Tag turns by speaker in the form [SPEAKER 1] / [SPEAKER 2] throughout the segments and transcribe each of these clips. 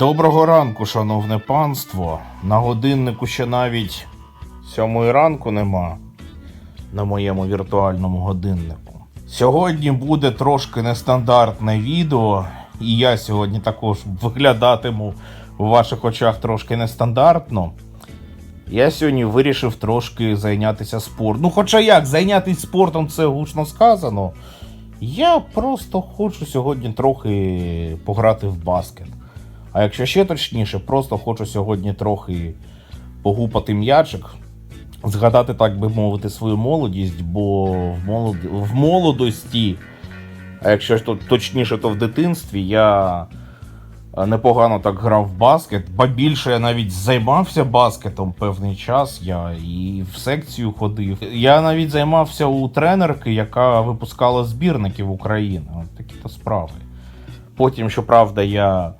[SPEAKER 1] Доброго ранку, шановне панство. На годиннику ще навіть сьомої ранку нема на моєму віртуальному годиннику. Сьогодні буде трошки нестандартне відео, і я сьогодні також виглядатиму у ваших очах трошки нестандартно. Я сьогодні вирішив трошки зайнятися спортом. Ну, хоча як, зайнятися спортом це гучно сказано. Я просто хочу сьогодні трохи пограти в баскет. А якщо ще точніше, просто хочу сьогодні трохи погупати м'ячик, згадати, так би мовити, свою молодість, бо в, молод... в молодості, а якщо то точніше, то в дитинстві я е, непогано так грав в баскет, ба більше я навіть займався баскетом певний час. Я і в секцію ходив. Я навіть займався у тренерки, яка випускала збірників України. От такі то справи. Потім, щоправда, я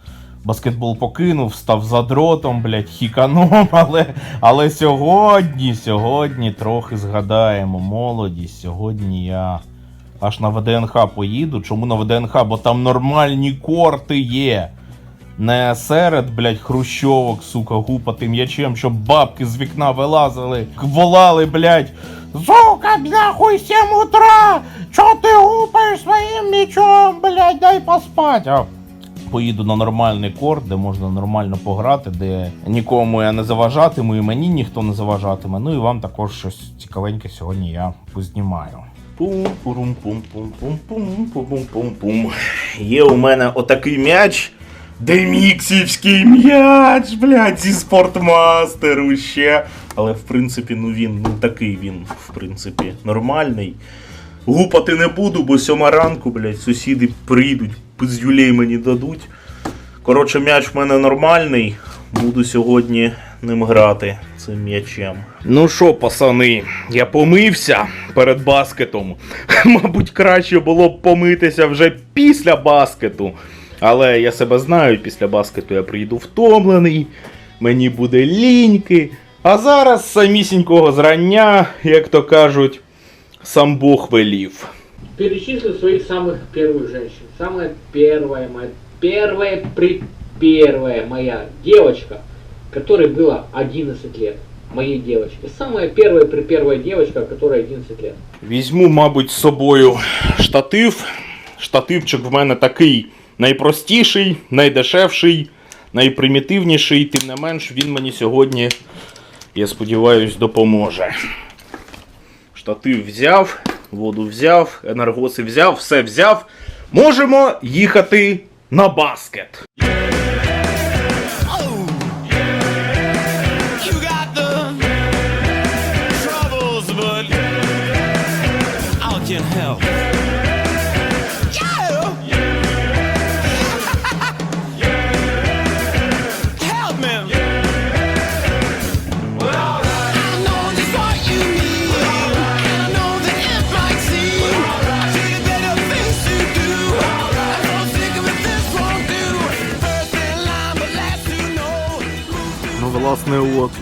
[SPEAKER 1] баскетбол покинув, став задротом, блядь, хіканом, але, але сьогодні, сьогодні трохи згадаємо молодість. Сьогодні я аж на ВДНХ поїду. Чому на ВДНХ? Бо там нормальні корти є. Не серед, блядь, хрущовок, сука, гупати м'ячем, щоб бабки з вікна вилазили, волали, блядь. Сука, нахуй 7 утра! Чо ти гупаєш своїм м'ячом, блядь, дай поспать поїду на нормальний корт, де можна нормально пограти, де нікому я не заважатиму, і мені ніхто не заважатиме. Ну і вам також щось цікавеньке сьогодні я познімаю. Пум-пум-пум-пум-пум-пум-пум-пум-пум. Є у мене отакий м'яч. Деміксівський м'яч, блядь, зі спортмастеру ще. Але в принципі, ну він ну такий він, в принципі, нормальний. Гупати не буду, бо сьома ранку, блядь, сусіди прийдуть, пиздюлей мені дадуть. Коротше, м'яч в мене нормальний. Буду сьогодні ним грати цим м'ячем. Ну що, пацани, я помився перед баскетом. Мабуть, краще було б помитися вже після баскету. Але я себе знаю, після баскету я прийду втомлений, мені буде ліньки. А зараз самісінького зрання, як то кажуть, сам Бог велів
[SPEAKER 2] Перечислю своих самых первых женщин. Самая первая моя, первая при первая моя девочка, которой было 11 лет. Моей девочке. Самая первая при первая девочка, которой 11 лет.
[SPEAKER 1] Візьму, мабуть, з собою штатив. Штативчик в мене такий найпростіший, найдешевший, найпримітивніший, тим не менш, він мені сьогодні, я сподіваюсь, допоможе. Штатив взяв, воду взяв, енергоси взяв, все взяв. Можемо їхати на баскет.
[SPEAKER 3] You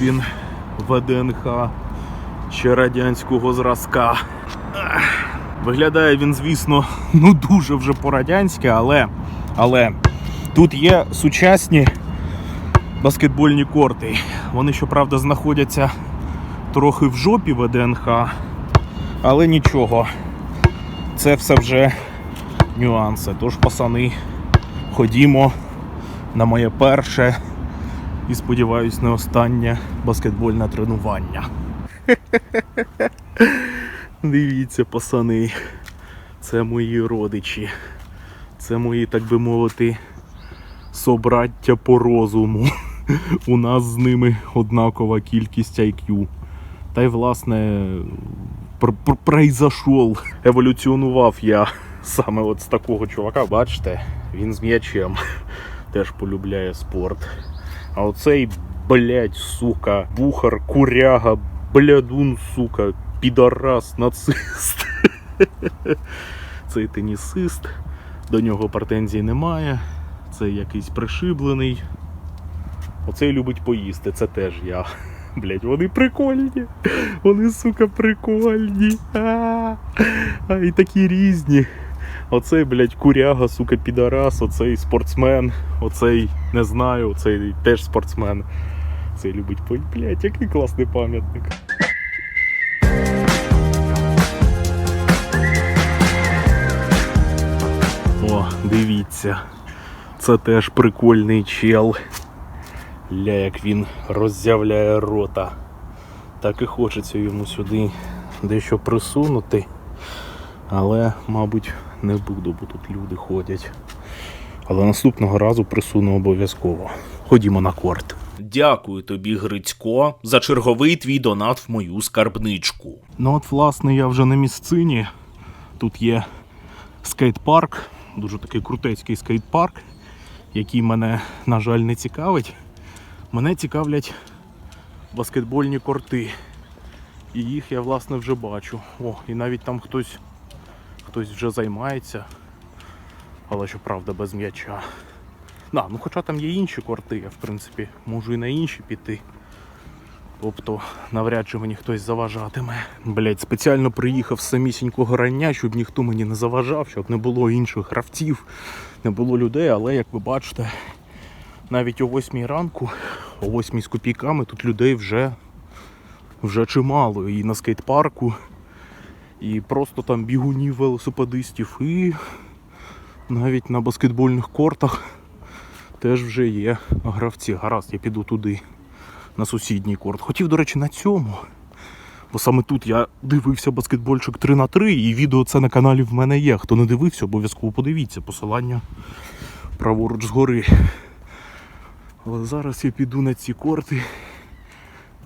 [SPEAKER 1] він ВДНХ ще радянського зразка. Виглядає він, звісно, ну дуже вже по-радянськи, але, але тут є сучасні баскетбольні корти. Вони, щоправда, знаходяться трохи в жопі ВДНХ, але нічого. Це все вже нюанси. Тож, пацани, ходімо на моє перше і сподіваюсь, не останнє баскетбольне тренування. Дивіться, пацани, це мої родичі. Це мої, так би мовити, собраття по розуму. У нас з ними однакова кількість IQ. Та й, власне, пр- еволюціонував я саме от з такого чувака. Бачите, він з м'ячем теж полюбляє спорт. А оцей, блядь, сука, бухар, куряга, блядун, сука, підарас, нацист. Цей тенісист, до нього претензій немає. Це якийсь пришиблений. Оцей любить поїсти, це теж я. Блять, вони прикольні. Вони, сука, прикольні. А, а і такі різні. Оцей, блядь, куряга, сука, підарас, оцей спортсмен, оцей не знаю, оцей теж спортсмен. Цей любить пить, блядь, який класний пам'ятник. О, дивіться. Це теж прикольний чел. Ля, як він роззявляє рота. Так і хочеться йому сюди дещо присунути. Але, мабуть, не буду, бо тут люди ходять. Але наступного разу присуну обов'язково. Ходімо на корт. Дякую тобі, Грицько, за черговий твій донат в мою скарбничку. Ну от, власне, я вже на місцині. Тут є скейт-парк, дуже такий крутецький скейт-парк, який мене, на жаль, не цікавить. Мене цікавлять баскетбольні корти. І їх я власне вже бачу. О, і навіть там хтось, хтось вже займається. Але щоправда без м'яча. Да, ну хоча там є інші корти, я в принципі можу і на інші піти. Тобто навряд чи мені хтось заважатиме. Блять, спеціально приїхав з самісінького рання, щоб ніхто мені не заважав, щоб не було інших гравців, не було людей, але як ви бачите, навіть о 8 ранку, о 8 з копійками тут людей вже, вже чимало. І на скейт-парку, і просто там бігунів велосипедистів, і навіть на баскетбольних кортах теж вже є гравці. Гаразд, я піду туди, на сусідній корт. Хотів, до речі, на цьому. Бо саме тут я дивився баскетбольчик 3 на 3 і відео це на каналі в мене є. Хто не дивився, обов'язково подивіться. Посилання праворуч згори. Але зараз я піду на ці корти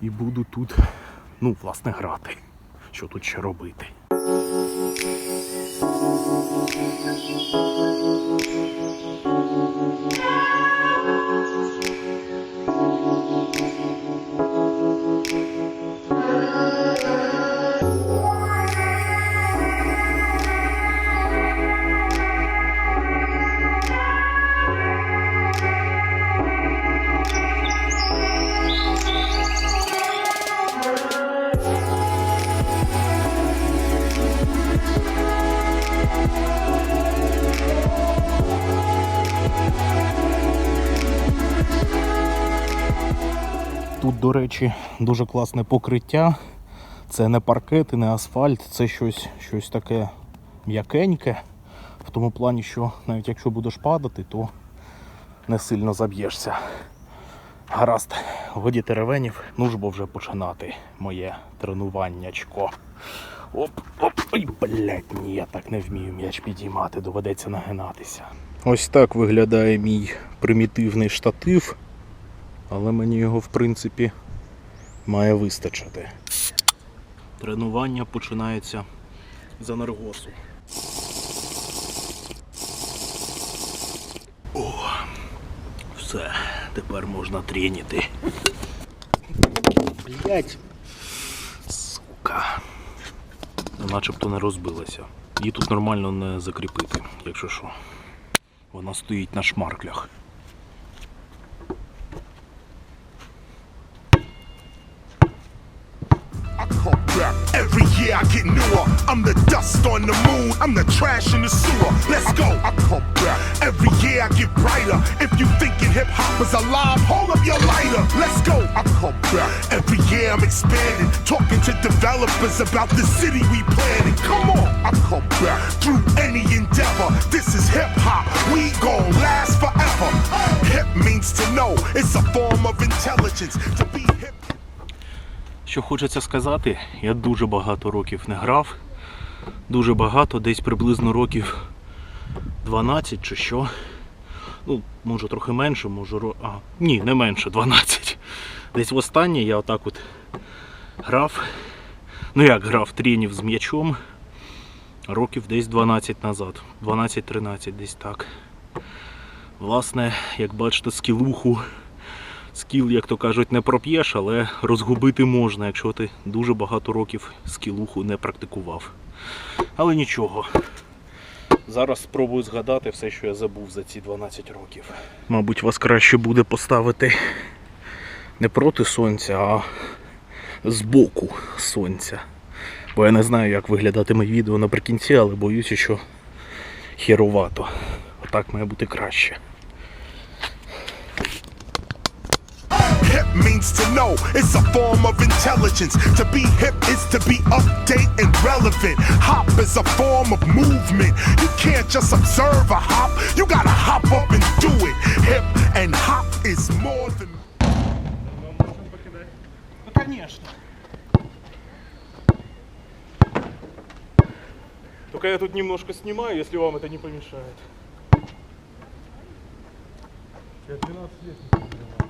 [SPEAKER 1] і буду тут, ну, власне, грати. Що тут ще робити? Речі, дуже класне покриття. Це не паркет і не асфальт, це щось, щось таке м'якеньке. В тому плані, що навіть якщо будеш падати, то не сильно заб'єшся. Гаразд, годі теревенів, ну ж бо вже починати моє тренуваннячко. Оп, оп, ой, блядь, ні, я так не вмію м'яч підіймати, доведеться нагинатися. Ось так виглядає мій примітивний штатив, але мені його, в принципі, має вистачити. Тренування починається з енергосу. О, все, тепер можна треніти. Блять. Сука. Начебто не розбилася. Її тут нормально не закріпити, якщо що. Вона стоїть на шмарклях.
[SPEAKER 4] I get newer. I'm the dust on the moon. I'm the trash in the sewer. Let's go. I come back. Every year I get brighter. If you thinking hip hop is alive, hold up your lighter. Let's go. I come back. Every year I'm expanding. Talking to developers about the city we planning. Come on. I come back. Through any endeavor. This is hip hop. We gon' last forever. Hip means to know. It's a form of intelligence. To be.
[SPEAKER 1] Що хочеться сказати, я дуже багато років не грав. Дуже багато, десь приблизно років 12 чи що. Ну, може трохи менше, може. А, ні, не менше, 12. Десь востаннє я отак от грав. Ну як грав тренів з м'ячом. Років десь 12 назад. 12-13 десь так. Власне, як бачите, скілуху скіл, як то кажуть, не проп'єш, але розгубити можна, якщо ти дуже багато років скілуху не практикував. Але нічого. Зараз спробую згадати все, що я забув за ці 12 років. Мабуть, вас краще буде поставити не проти сонця, а збоку сонця. Бо я не знаю, як виглядатиме відео наприкінці, але боюся, що херувато. Отак має бути краще.
[SPEAKER 4] means to know, it's a form of intelligence. To be hip is to be update and relevant. Hop is a form of movement. You can't just observe a hop, you gotta hop up and do it. Hip and hop is more than.
[SPEAKER 1] Ну, конечно. Только я тут немножко снимаю, если вам это не помешает. Я 12 лет не Вообще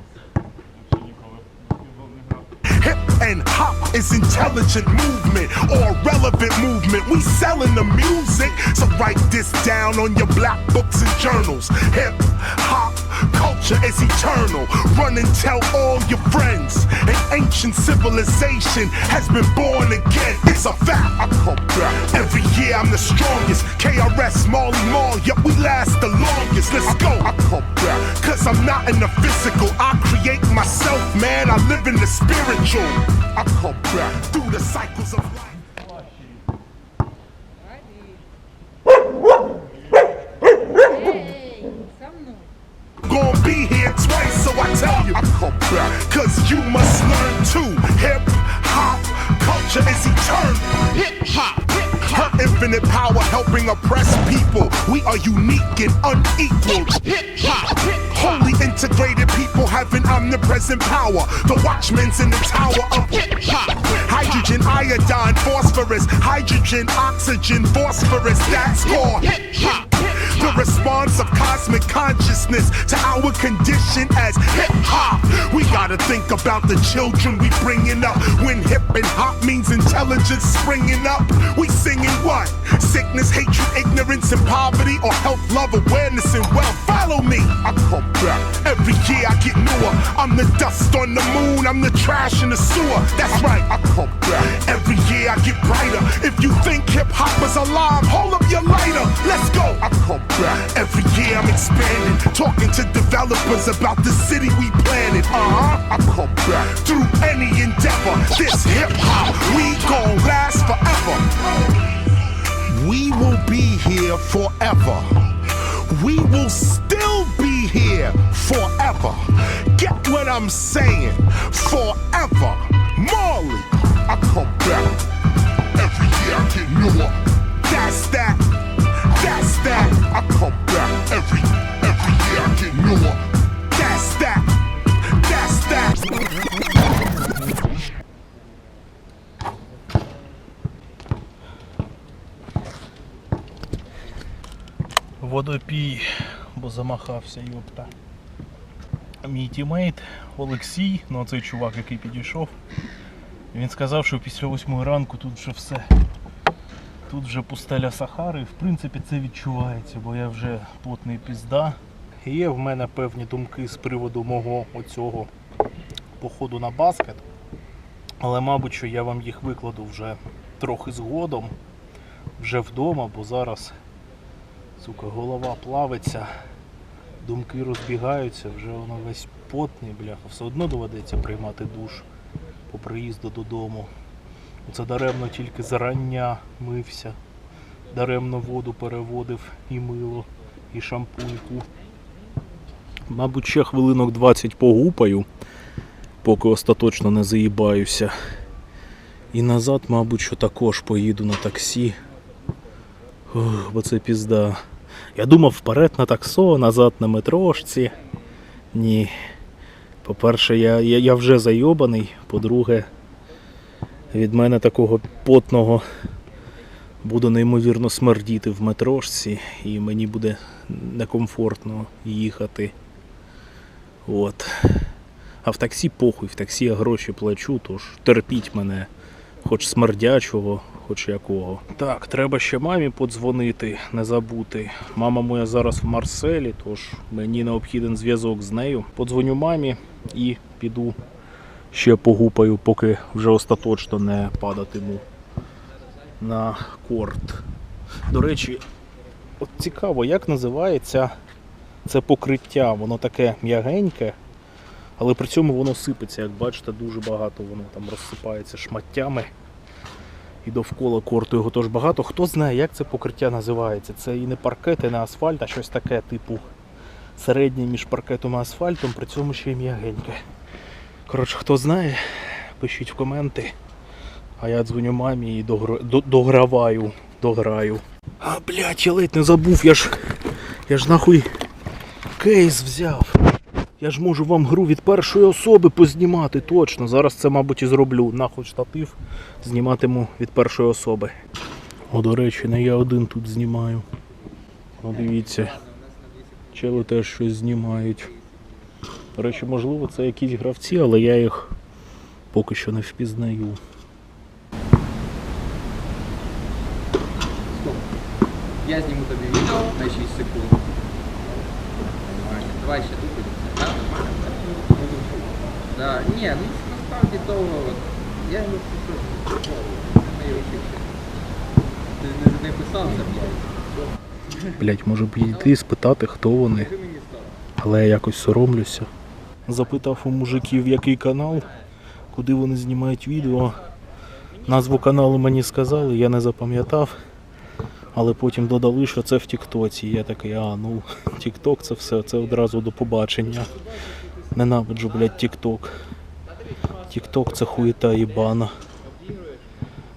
[SPEAKER 4] And hop is intelligent movement or relevant movement. We selling the music, so write this down on your black books and journals. Hip hop culture is eternal. Run and tell all your friends. An ancient civilization has been born again. It's a fact. I. Every year I'm the strongest. KRS, Molly Marl, yep, we last the longest. Let's go. I come back. Cause I'm not in the physical. I create myself, man. I live in the spiritual. I come back through the cycles of life. You, I come back. Cause you must learn too. Hip hop culture is eternal. Hip hop. Her infinite power helping oppress people. We are unique and unequal. Hip hop. Wholly integrated people having omnipresent power. The watchmen's in the tower of hip hop. Hydrogen, iodine, phosphorus. Hydrogen, oxygen, phosphorus. That's called hip hop. The response of cosmic consciousness to our condition as hip hop. We gotta think about the children we bringing up. When hip and hop means intelligence springing up, we singing what? Sickness, hatred, ignorance, and poverty, or health, love, awareness, and wealth. Follow me. I come back. Every year I get newer. I'm the dust on the moon. I'm the trash in the sewer. That's right. I come back. Every year I get brighter. If you think hip hop is alive, hold up your lighter. Let's go. I come back. Every year I'm expanding. Talking to developers about the city we planted. Uh huh. I come back. Through any endeavor. This hip hop, we gon' last forever. We will be here forever. We will still be here forever. Get what I'm saying? Forever. Marley, I come back. Every year I get newer. That's that. That. I come back. Every every year I get newer. That's that. That's that.
[SPEAKER 1] Водопій, бо замахався, йопта. Мій тімейт Олексій, ну а цей чувак, який підійшов, він сказав, що після 8 ранку тут вже все. Тут вже пустеля Сахари. В принципі, це відчувається, бо я вже потний пізда. Є в мене певні думки з приводу мого оцього походу на баскет. Але, мабуть, що я вам їх викладу вже трохи згодом, вже вдома, бо зараз Сука, голова плавиться, думки розбігаються, вже воно весь потний, бляха. Все одно доведеться приймати душ по приїзду додому. Це даремно тільки зарання мився, даремно воду переводив і мило, і шампуньку. Мабуть, ще хвилинок 20 погупаю, поки остаточно не заїбаюся. І назад, мабуть, що також поїду на таксі. Ох, бо це пізда. Я думав вперед на таксо, назад на метрошці. Ні. По-перше, я, я, я вже зайобаний. По-друге, від мене такого потного буду неймовірно смердіти в метрошці, і мені буде некомфортно їхати. От. А в таксі похуй, в таксі я гроші плачу, тож терпіть мене, хоч смердячого, хоч якого. Так, треба ще мамі подзвонити, не забути. Мама моя зараз в Марселі, тож мені необхіден зв'язок з нею. Подзвоню мамі і піду ще погупаю, поки вже остаточно не падатиму на корт. До речі, от цікаво, як називається це покриття. Воно таке м'ягеньке, але при цьому воно сипеться, як бачите, дуже багато воно там розсипається шматтями. І довкола корту його теж багато. Хто знає, як це покриття називається? Це і не паркет, і не асфальт, а щось таке, типу середнє між паркетом і асфальтом, при цьому ще й м'ягеньке. Коротше, хто знає, пишіть в коменти. А я дзвоню мамі і догра... до- дограваю. Дограю. А, блядь, я ледь не забув, я ж. Я ж нахуй кейс взяв. Я ж можу вам гру від першої особи познімати, точно. Зараз це, мабуть, і зроблю. Нахуй штатив зніматиму від першої особи. О, до речі, не я один тут знімаю. О, дивіться. Чели теж щось знімають. До речі, можливо, це якісь гравці, але я їх поки що не впізнаю.
[SPEAKER 5] Я зніму тобі відео на 6 секунд. Давай ще тут. Да. Ні, ну насправді довго. Я його пишу. Вчився. Ти не, писав це.
[SPEAKER 1] Блять, може б підійти спитати, хто вони. Але я якось соромлюся. Запитав у мужиків, який канал, куди вони знімають відео. Назву каналу мені сказали, я не запам'ятав. Але потім додали, що це в Тіктоці. Я такий, а ну, Тікток це все, це одразу до побачення. Ненавиджу, блядь, Тікток. Тікток це хуєта їбана.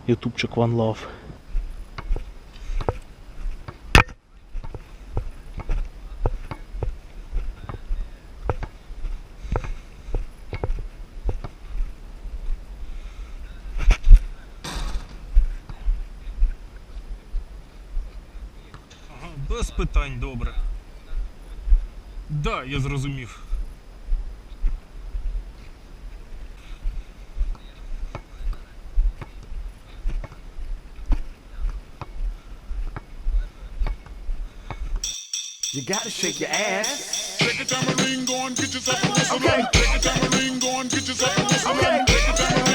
[SPEAKER 1] Ютубчик One Love. Питань, добре. Да, я зрозумів.
[SPEAKER 3] You gotta shake your ass.
[SPEAKER 6] Take a tambourine, go and get yourself a whistle. Take a tambourine, go and get yourself a whistle. Take a tambourine,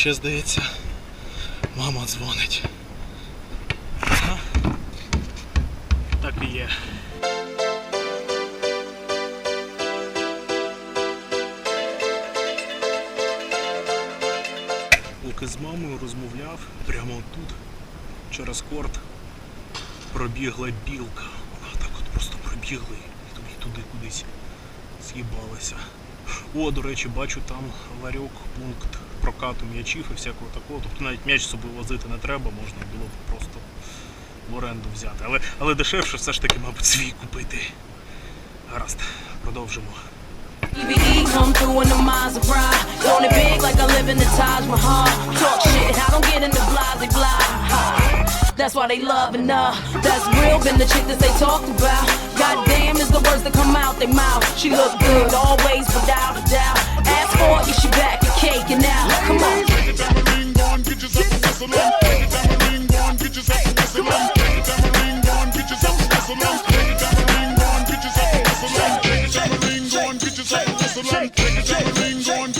[SPEAKER 1] ще здається, мама дзвонить. Ага. Так і є. Поки з мамою розмовляв прямо тут, через корт, пробігла білка. Вона так от просто пробігла і туди, туди кудись з'їбалася. О, до речі, бачу там ларьок, пункт прокату м'ячів і всякого такого. Тобто навіть м'яч з собою возити не треба, можна було б просто в оренду взяти. Але, але дешевше все ж таки, мабуть, свій купити. Гаразд, продовжимо.
[SPEAKER 7] That's why they loving her. Uh, that's real, been the chick that they talked about. Goddamn is the words that come out they mouth. She look good always, without a doubt. Ask for it, she back and caking out. Come on. Take tambourine, go
[SPEAKER 1] and get
[SPEAKER 8] yourself a. Take tambourine, go and get yourself a. Take tambourine, go and get yourself a. Take tambourine, go and get yourself a. Take tambourine, go and get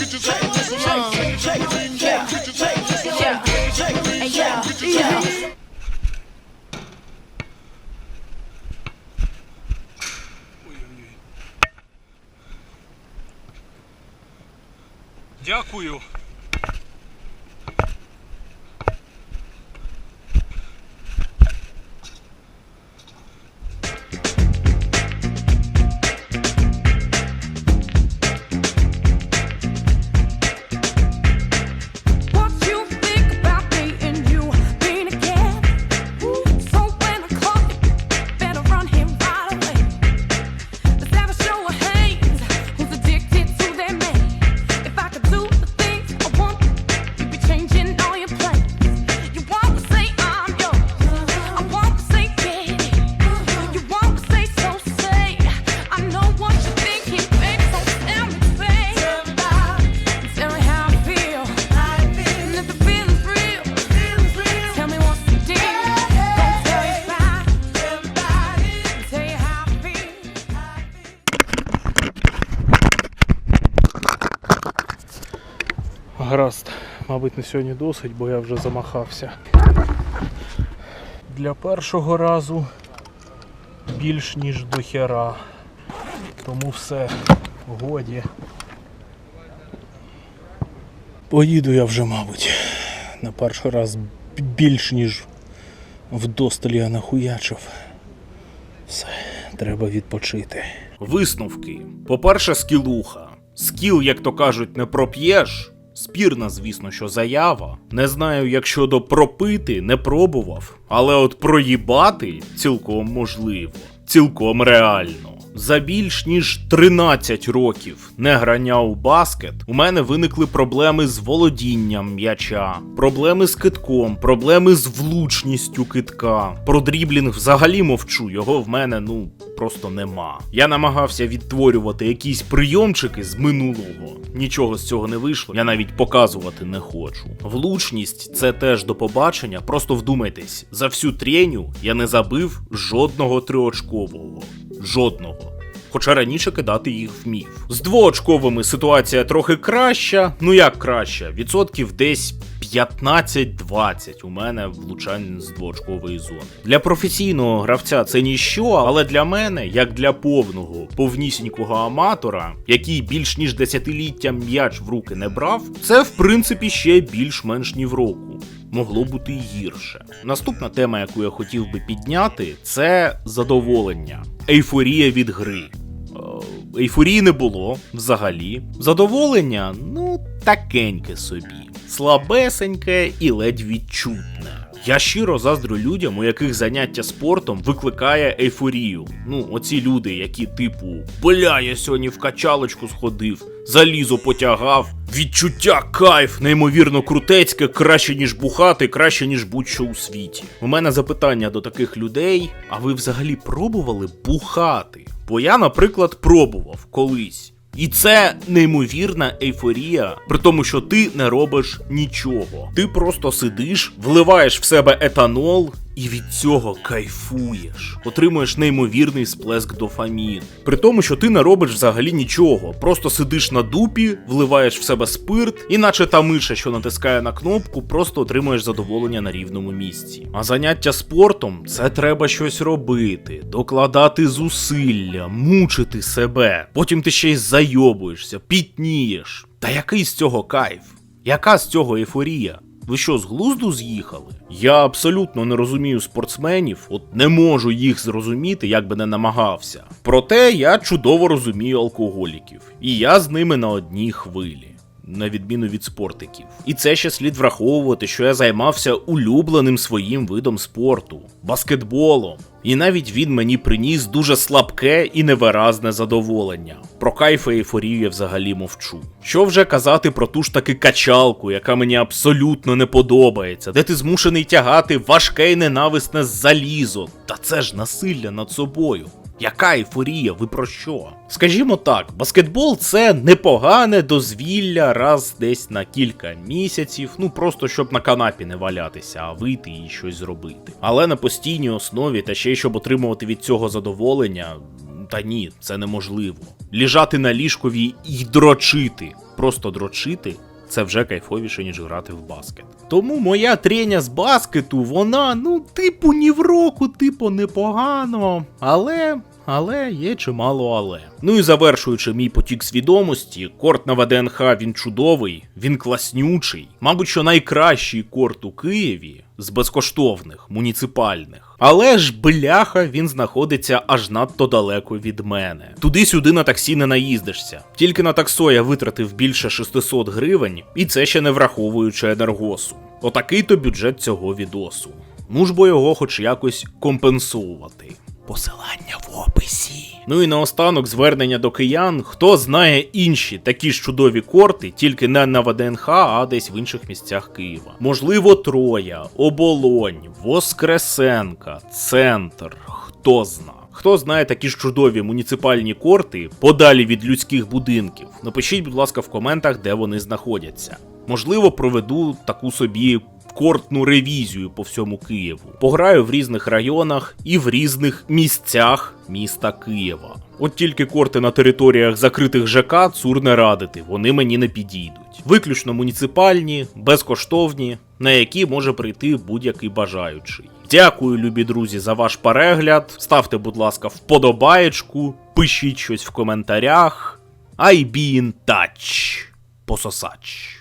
[SPEAKER 8] yourself a
[SPEAKER 9] Дякую. Мабуть, на сьогодні досить, бо я вже замахався. Для першого разу більш ніж до хера. Тому все, годі. Поїду я вже, мабуть, на перший раз більш ніж вдосталь я нахуячив. Все, треба відпочити.
[SPEAKER 1] Висновки. По-перше, скілуха. Скіл, як то кажуть, не проп'єш. Спірна, звісно, що заява. Не знаю, як щодо пропити, не пробував. Але от проїбати цілком можливо, цілком реально. За більш ніж 13 років не грання у баскет у мене виникли проблеми з володінням м'яча, проблеми з китком, проблеми з влучністю китка. Про дріблінг взагалі мовчу, його в мене ну просто нема. Я намагався відтворювати якісь прийомчики з минулого. Нічого з цього не вийшло, я навіть показувати не хочу. Влучність це теж до побачення. Просто вдумайтесь, за всю треню я не забив жодного триочкового. Жодного. Хоча раніше кидати їх вмів. З двоочковими ситуація трохи краща. Ну як краща? Відсотків десь 15-20 у мене влучань з двоочкової зони. Для професійного гравця це ніщо, але для мене, як для повного, повнісінького аматора, який більш ніж десятиліття м'яч в руки не брав, це в принципі ще більш-менш ні в року. Могло бути гірше. Наступна тема, яку я хотів би підняти, це задоволення, ейфорія від гри. Е, Ейфорії не було взагалі. Задоволення, ну, такеньке собі. Слабесеньке і ледь відчутне. Я щиро заздрю людям, у яких заняття спортом викликає ейфорію. Ну, оці люди, які, типу, бля, я сьогодні в качалочку сходив, залізо потягав. Відчуття кайф, неймовірно крутецьке, краще ніж бухати, краще ніж будь-що у світі. У мене запитання до таких людей: а ви взагалі пробували бухати? Бо я, наприклад, пробував колись. І це неймовірна ейфорія, при тому, що ти не робиш нічого. Ти просто сидиш, вливаєш в себе етанол і від цього кайфуєш. Отримуєш неймовірний сплеск дофаміну. При тому, що ти не робиш взагалі нічого. Просто сидиш на дупі, вливаєш в себе спирт, і наче та миша, що натискає на кнопку, просто отримуєш задоволення на рівному місці. А заняття спортом це треба щось робити, докладати зусилля, мучити себе. Потім ти ще й зайобуєшся, пітнієш. Та який з цього кайф? Яка з цього ейфорія? Ви що, з глузду з'їхали? Я абсолютно не розумію спортсменів, от не можу їх зрозуміти, як би не намагався. Проте я чудово розумію алкоголіків, і я з ними на одній хвилі. На відміну від спортиків. І це ще слід враховувати, що я займався улюбленим своїм видом спорту баскетболом. І навіть він мені приніс дуже слабке і невиразне задоволення. Про кайф і ейфорію я взагалі мовчу. Що вже казати про ту ж таки качалку, яка мені абсолютно не подобається, де ти змушений тягати важке і ненависне залізо. Та це ж насилля над собою. Яка ейфорія, ви про що? Скажімо так, баскетбол це непогане дозвілля раз десь на кілька місяців, ну просто щоб на канапі не валятися, а вийти і щось зробити. Але на постійній основі та ще й щоб отримувати від цього задоволення. Та ні, це неможливо. Ліжати на ліжкові і дрочити, просто дрочити. Це вже кайфовіше, ніж грати в баскет. Тому моя треня з баскету, вона, ну, типу, ні в року, типу, непогано. Але але є чимало але. Ну і завершуючи мій потік свідомості, корт на ВДНХ він чудовий, він класнючий. Мабуть, що найкращий корт у Києві з безкоштовних, муніципальних. Але ж бляха він знаходиться аж надто далеко від мене. Туди-сюди на таксі не наїздишся. Тільки на таксо я витратив більше 600 гривень, і це ще не враховуючи енергосу. Отакий то бюджет цього відосу. Ну ж бо його хоч якось компенсувати. Посилання в описі. Ну і наостанок звернення до киян. Хто знає інші такі ж чудові корти, тільки не на ВДНХ, а десь в інших місцях Києва. Можливо, Троя, Оболонь, Воскресенка, Центр, хто зна. Хто знає такі ж чудові муніципальні корти подалі від людських будинків? Напишіть, будь ласка, в коментах, де вони знаходяться. Можливо, проведу таку собі підкортну ревізію по всьому Києву. Пограю в різних районах і в різних місцях міста Києва. От тільки корти на територіях закритих ЖК цур не радити, вони мені не підійдуть. Виключно муніципальні, безкоштовні, на які може прийти будь-який бажаючий. Дякую, любі друзі, за ваш перегляд. Ставте, будь ласка, вподобаєчку, пишіть щось в коментарях. I be in touch. Пососач.